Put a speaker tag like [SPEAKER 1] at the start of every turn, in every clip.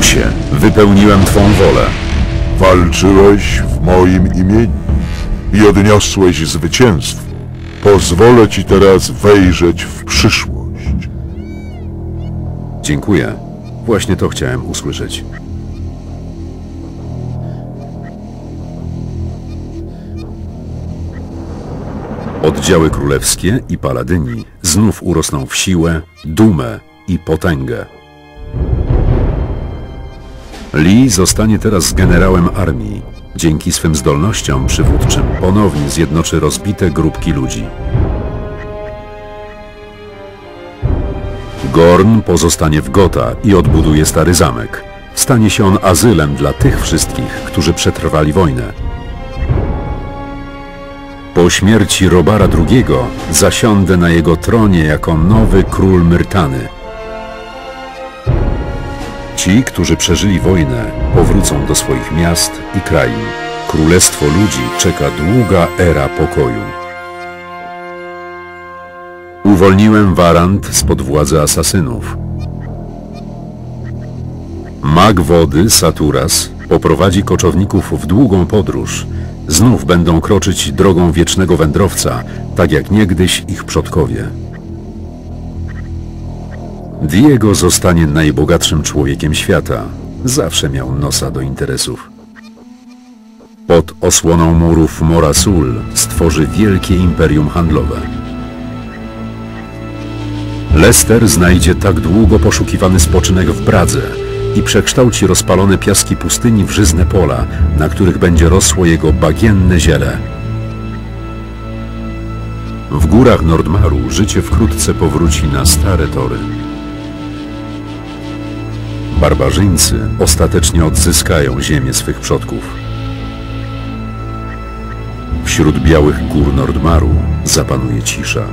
[SPEAKER 1] Kronosie, wypełniłem Twą wolę.
[SPEAKER 2] Walczyłeś w moim imieniu i odniosłeś zwycięstwo. Pozwolę ci teraz wejrzeć w przyszłość.
[SPEAKER 1] Dziękuję. Właśnie to chciałem usłyszeć. Oddziały królewskie i paladyni znów urosną w siłę, dumę i potęgę. Lee zostanie teraz generałem armii. Dzięki swym zdolnościom przywódczym ponownie zjednoczy rozbite grupki ludzi. Gorn pozostanie w Gotha i odbuduje stary zamek. Stanie się on azylem dla tych wszystkich, którzy przetrwali wojnę. Po śmierci Robara II zasiądę na jego tronie jako nowy król Myrtany. Ci, którzy przeżyli wojnę, powrócą do swoich miast i krain. Królestwo ludzi czeka długa era pokoju. Uwolniłem Warant spod władzy asasynów. Mag wody, Saturas, poprowadzi koczowników w długą podróż. Znów będą kroczyć drogą wiecznego wędrowca, tak jak niegdyś ich przodkowie. Diego zostanie najbogatszym człowiekiem świata. Zawsze miał nosa do interesów. Pod osłoną murów Morasul stworzy wielkie imperium handlowe. Lester znajdzie tak długo poszukiwany spoczynek w Bradze i przekształci rozpalone piaski pustyni w żyzne pola, na których będzie rosło jego bagienne ziele. W górach Nordmaru życie wkrótce powróci na stare tory. Barbarzyńcy ostatecznie odzyskają ziemię swych przodków. Wśród białych gór Nordmaru zapanuje cisza.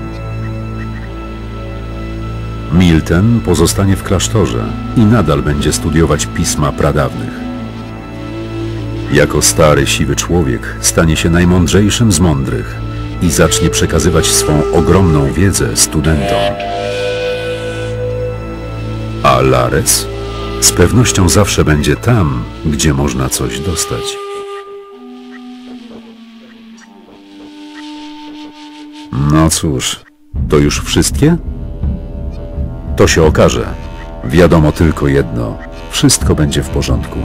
[SPEAKER 1] Milten pozostanie w klasztorze i nadal będzie studiować pisma pradawnych. Jako stary, siwy człowiek stanie się najmądrzejszym z mądrych i zacznie przekazywać swą ogromną wiedzę studentom. A Lares z pewnością zawsze będzie tam, gdzie można coś dostać. No cóż, to już wszystkie? To się okaże. Wiadomo tylko jedno. Wszystko będzie w porządku.